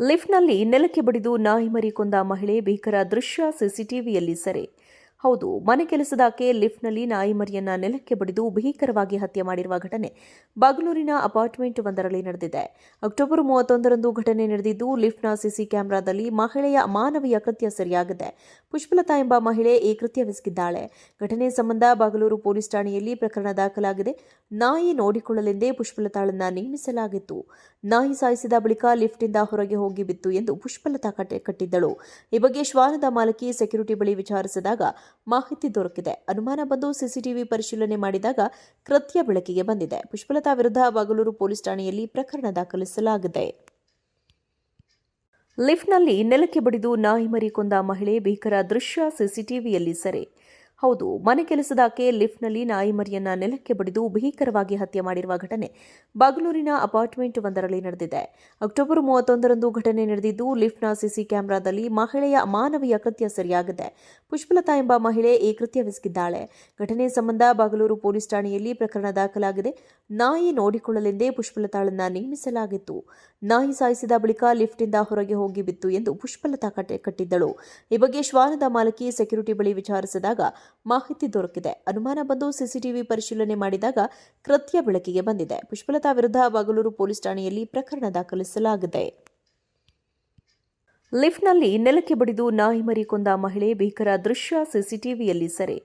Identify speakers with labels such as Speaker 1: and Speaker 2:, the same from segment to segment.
Speaker 1: ಲಿಫ್ಟ್ನಲ್ಲಿ ನೆಲಕ್ಕೆ ಬಡಿದು ನಾಯಿ ಮರಿ ಕೊಂದ ಮಹಿಳೆ ಭೀಕರ ದೃಶ್ಯ ಸಿಸಿಟಿವಿಯಲ್ಲಿ ಸೆರೆ. ಹೌದು, ಮನೆ ಕೆಲಸದಾಕೆ ಲಿಫ್ಟ್ನಲ್ಲಿ ನಾಯಿ ಮರಿಯನ್ನ ನೆಲಕ್ಕೆ ಬಡಿದು ಭೀಕರವಾಗಿ ಹತ್ಯೆ ಮಾಡಿರುವ ಘಟನೆ ಬಾಗಲೂರಿನ ಅಪಾರ್ಟ್ಮೆಂಟ್ ಒಂದರಲ್ಲಿ ನಡೆದಿದೆ. ಅಕ್ಟೋಬರ್ ಮೂವತ್ತೊಂದರಂದು ಘಟನೆ ನಡೆದಿದ್ದು, ಲಿಫ್ಟ್ನ ಸಿಸಿ ಕ್ಯಾಮೆರಾದಲ್ಲಿ ಮಹಿಳೆಯ ಮಾನವೀಯ ಕೃತ್ಯ ಸೆರೆಯಾಗಿದೆ. ಪುಷ್ಪಲತಾ ಎಂಬ ಮಹಿಳೆ ಈ ಕೃತ್ಯವೆಸಗಿದ್ದಾಳೆ ಘಟನೆ ಸಂಬಂಧ ಬಾಗಲೂರು ಪೊಲೀಸ್ ಠಾಣೆಯಲ್ಲಿ ಪ್ರಕರಣ ದಾಖಲಾಗಿದೆ. ನಾಯಿ ನೋಡಿಕೊಳ್ಳಲೆಂದೇ ಪುಷ್ಪಲತಾಳನ್ನ ನೇಮಿಸಲಾಗಿತ್ತು. ನಾಯಿ ಸಾಯಿಸಿದ ಬಳಿಕ ಲಿಫ್ಟಿಂದ ಹೊರಗೆ ಹೋಗಿ ಬಿತ್ತು ಎಂದು ಪುಷ್ಪಲತಾ ಕಟ್ಟೆ ಕಟ್ಟಿದ್ದಳು. ಈ ಬಗ್ಗೆ ಶ್ವಾನದ ಮಾಲಕಿ ಸೆಕ್ಯೂರಿಟಿ ಬಳಿ ವಿಚಾರಿಸಿದಾಗ ಮಾಹಿತಿ ದೊರಕಿದೆ. ಅನುಮಾನ ಬಂದು ಸಿಸಿಟಿವಿ ಪರಿಶೀಲನೆ ಮಾಡಿದಾಗ ಕೃತ್ಯ ಬೆಳಕಿಗೆ ಬಂದಿದೆ. ಪುಷ್ಪಲತಾ ವಿರುದ್ಧ ಬಾಗಲೂರು ಪೊಲೀಸ್ ಠಾಣೆಯಲ್ಲಿ ಪ್ರಕರಣ ದಾಖಲಿಸಲಾಗಿದೆ. ಲಿಫ್ಟ್ನಲ್ಲಿ ನೆಲಕ್ಕೆ ಬಡಿದು ನಾಯಿ ಮರಿ ಕೊಂದ ಮಹಿಳೆ ಭೀಕರ ದೃಶ್ಯ ಸಿಸಿಟಿವಿಯಲ್ಲಿ ಸೆರೆ. ಹೌದು, ಮನೆ ಕೆಲಸದಾಕೆ ಲಿಫ್ಟ್ನಲ್ಲಿ ನಾಯಿ ಮರಿಯನ್ನ ನೆಲಕ್ಕೆ ಬಡಿದು ಭೀಕರವಾಗಿ ಹತ್ಯೆ ಮಾಡಿರುವ ಘಟನೆ ಬಾಗಲೂರಿನ ಅಪಾರ್ಟ್ಮೆಂಟ್ ಒಂದರಲ್ಲಿ ನಡೆದಿದೆ. ಅಕ್ಟೋಬರ್ ಮೂವತ್ತೊಂದರಂದು ಘಟನೆ ನಡೆದಿದ್ದು, ಲಿಫ್ಟ್ನ ಸಿಸಿ ಕ್ಯಾಮೆರಾದಲ್ಲಿ ಮಹಿಳೆಯ ಮಾನವೀಯ ಕೃತ್ಯ ಸರಿಯಾಗಿದೆ. ಪುಷ್ಪಲತಾ ಎಂಬ ಮಹಿಳೆ ಈ ಕೃತ್ಯವೆಸಗಿದ್ದಾಳೆ. ಘಟನೆ ಸಂಬಂಧ ಬಾಗಲೂರು ಪೊಲೀಸ್ ಠಾಣೆಯಲ್ಲಿ ಪ್ರಕರಣ ದಾಖಲಾಗಿದೆ. ನಾಯಿ ನೋಡಿಕೊಳ್ಳಲೆಂದೇ ಪುಷ್ಪಲತಾಳನ್ನ ನೇಮಿಸಲಾಗಿತ್ತು. ನಾಯಿ ಸಾಯಿಸಿದ ಬಳಿಕ ಲಿಫ್ಟಿಂದ ಹೊರಗೆ ಹೋಗಿ ಬಿತ್ತು ಎಂದು ಪುಷ್ಪಲತಾ ಕಟ್ಟೆ ಕಟ್ಟಿದ್ದಳು. ಈ ಬಗ್ಗೆ ಶ್ವಾನದ ಮಾಲಕಿ ಸೆಕ್ಯೂರಿಟಿ ಬಳಿ ವಿಚಾರಿಸಿದಾಗ ಮಾಹಿತಿ ದೊರಕಿದೆ. ಅನುಮಾನ ಬಂದು ಸಿಸಿಟಿವಿ ಪರಿಶೀಲನೆ ಮಾಡಿದಾಗ ಕೃತ್ಯ ಬೆಳಕಿಗೆ ಬಂದಿದೆ. ಪುಷ್ಪಲತಾ ವಿರುದ್ಧ ಬಾಗಲೂರು ಪೊಲೀಸ್ ಠಾಣೆಯಲ್ಲಿ ಪ್ರಕರಣ ದಾಖಲಿಸಲಾಗಿದೆ. ಲಿಫ್ಟ್ನಲ್ಲಿ ನೆಲಕ್ಕೆ ಬಡಿದು ನಾಯಿ ಮರಿ ಕೊಂದ ಮಹಿಳೆ ಭೀಕರ ದೃಶ್ಯ ಸಿಸಿಟಿವಿಯಲ್ಲಿ ಸೆರೆ.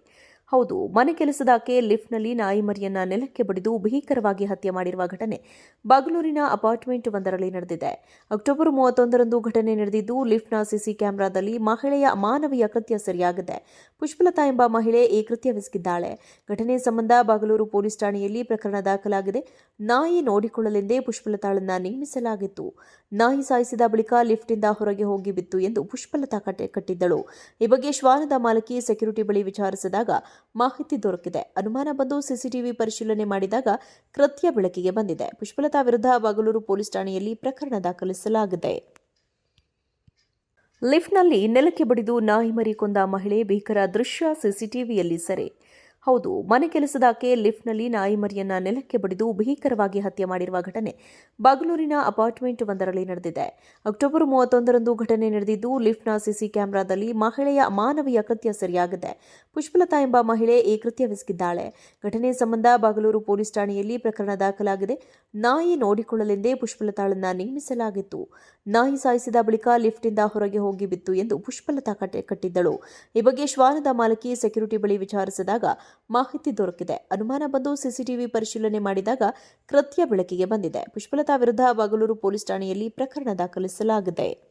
Speaker 1: ಹೌದು, ಮನೆ ಕೆಲಸದಾಕೆ ಲಿಫ್ಟ್ನಲ್ಲಿ ನಾಯಿ ಮರಿಯನ್ನ ನೆಲಕ್ಕೆ ಬಡಿದು ಭೀಕರವಾಗಿ ಹತ್ಯೆ ಮಾಡಿರುವ ಘಟನೆ ಬಾಗಲೂರಿನ ಅಪಾರ್ಟ್ಮೆಂಟ್ ಒಂದರಲ್ಲಿ ನಡೆದಿದೆ. ಅಕ್ಟೋಬರ್ ಮೂವತ್ತೊಂದರಂದು ಘಟನೆ ನಡೆದಿದ್ದು, ಲಿಫ್ಟ್ನ ಸಿಸಿ ಕ್ಯಾಮೆರಾದಲ್ಲಿ ಮಹಿಳೆಯ ಮಾನವೀಯ ಕೃತ್ಯ ಸರಿಯಾಗಿದೆ. ಪುಷ್ಪಲತಾ ಎಂಬ ಮಹಿಳೆ ಈ ಕೃತ್ಯವೆಸಗಿದ್ದಾಳೆ. ಘಟನೆ ಸಂಬಂಧ ಬಾಗಲೂರು ಪೊಲೀಸ್ ಠಾಣೆಯಲ್ಲಿ ಪ್ರಕರಣ ದಾಖಲಾಗಿದೆ. ನಾಯಿ ನೋಡಿಕೊಳ್ಳಲೆಂದೇ ಪುಷ್ಪಲತಾಳನ್ನ ನೇಮಿಸಲಾಗಿತ್ತು. ನಾಯಿ ಸಾಯಿಸಿದ ಬಳಿಕ ಲಿಫ್ಟಿಂದ ಹೊರಗೆ ಹೋಗಿ ಬಿತ್ತು ಎಂದು ಪುಷ್ಪಲತಾ ಕಟ್ಟೆ ಕಟ್ಟಿದ್ದಳು. ಈ ಬಗ್ಗೆ ಶ್ವಾನದ ಮಾಲಕಿ ಸೆಕ್ಯೂರಿಟಿ ಬಳಿ ವಿಚಾರಿಸಿದಾಗ ಮಾಹಿತಿ ದೊರಕಿದೆ. ಅನುಮಾನ ಬಂದು ಸಿಸಿಟಿವಿ ಪರಿಶೀಲನೆ ಮಾಡಿದಾಗ ಕೃತ್ಯ ಬೆಳಕಿಗೆ ಬಂದಿದೆ. ಪುಷ್ಪಲತಾ ವಿರುದ್ಧ ಬಾಗಲೂರು ಪೊಲೀಸ್ ಠಾಣೆಯಲ್ಲಿ ಪ್ರಕರಣ ದಾಖಲಿಸಲಾಗಿದೆ. ಲಿಫ್ಟ್ನಲ್ಲಿ ನೆಲಕ್ಕೆ ಬಡಿದು ನಾಯಿ ಮರಿ ಕೊಂದ ಮಹಿಳೆ ಭೀಕರ ದೃಶ್ಯ ಸಿಸಿಟಿವಿಯಲ್ಲಿ ಸೆರೆ. ಹೌದು, ಮನೆ ಕೆಲಸದಾಕೆ ಲಿಫ್ಟ್ನಲ್ಲಿ ನಾಯಿ ಮರಿಯನ್ನ ನೆಲಕ್ಕೆ ಬಡಿದು ಭೀಕರವಾಗಿ ಹತ್ಯೆ ಮಾಡಿರುವ ಘಟನೆ ಬಾಗಲೂರಿನ ಅಪಾರ್ಟ್ಮೆಂಟ್ ಒಂದರಲ್ಲಿ ನಡೆದಿದೆ. ಅಕ್ಟೋಬರ್ ಮೂವತ್ತೊಂದರಂದು ಘಟನೆ ನಡೆದಿದ್ದು, ಲಿಫ್ಟ್ನ ಸಿಸಿ ಕ್ಯಾಮೆರಾದಲ್ಲಿ ಮಹಿಳೆಯ ಮಾನವೀಯ ಕೃತ್ಯ ಸರಿಯಾಗಿದೆ. ಪುಷ್ಪಲತಾ ಎಂಬ ಮಹಿಳೆ ಈ ಕೃತ್ಯವೆಸಗಿದ್ದಾಳೆ. ಘಟನೆ ಸಂಬಂಧ ಬಾಗಲೂರು ಪೊಲೀಸ್ ಠಾಣೆಯಲ್ಲಿ ಪ್ರಕರಣ ದಾಖಲಾಗಿದೆ. ನಾಯಿ ನೋಡಿಕೊಳ್ಳಲೆಂದೇ ಪುಷ್ಪಲತಾಳನ್ನ ನೇಮಿಸಲಾಗಿತ್ತು. ನಾಯಿ ಸಾಯಿಸಿದ ಬಳಿಕ ಲಿಫ್ಟಿಂದ ಹೊರಗೆ ಹೋಗಿ ಬಿತ್ತು ಎಂದು ಪುಷ್ಪಲತಾ ಕಟ್ಟೆ ಕಟ್ಟಿದ್ದಳು. ಈ ಬಗ್ಗೆ ಶ್ವಾನದ ಮಾಲಕಿ ಸೆಕ್ಯೂರಿಟಿ ಬಳಿ ವಿಚಾರಿಸಿದಾಗ ಮಾಹಿತಿ ದೊರಕಿದೆ. ಅನುಮಾನ ಬಂದು ಸಿಸಿಟಿವಿ ಪರಿಶೀಲನೆ ಮಾಡಿದಾಗ ಕೃತ್ಯ ಬೆಳಕಿಗೆ ಬಂದಿದೆ. ಪುಷ್ಪಲತಾ ವಿರುದ್ಧ ಬಾಗಲೂರು ಪೊಲೀಸ್ ಠಾಣೆಯಲ್ಲಿ ಪ್ರಕರಣ ದಾಖಲಿಸಲಾಗಿದೆ.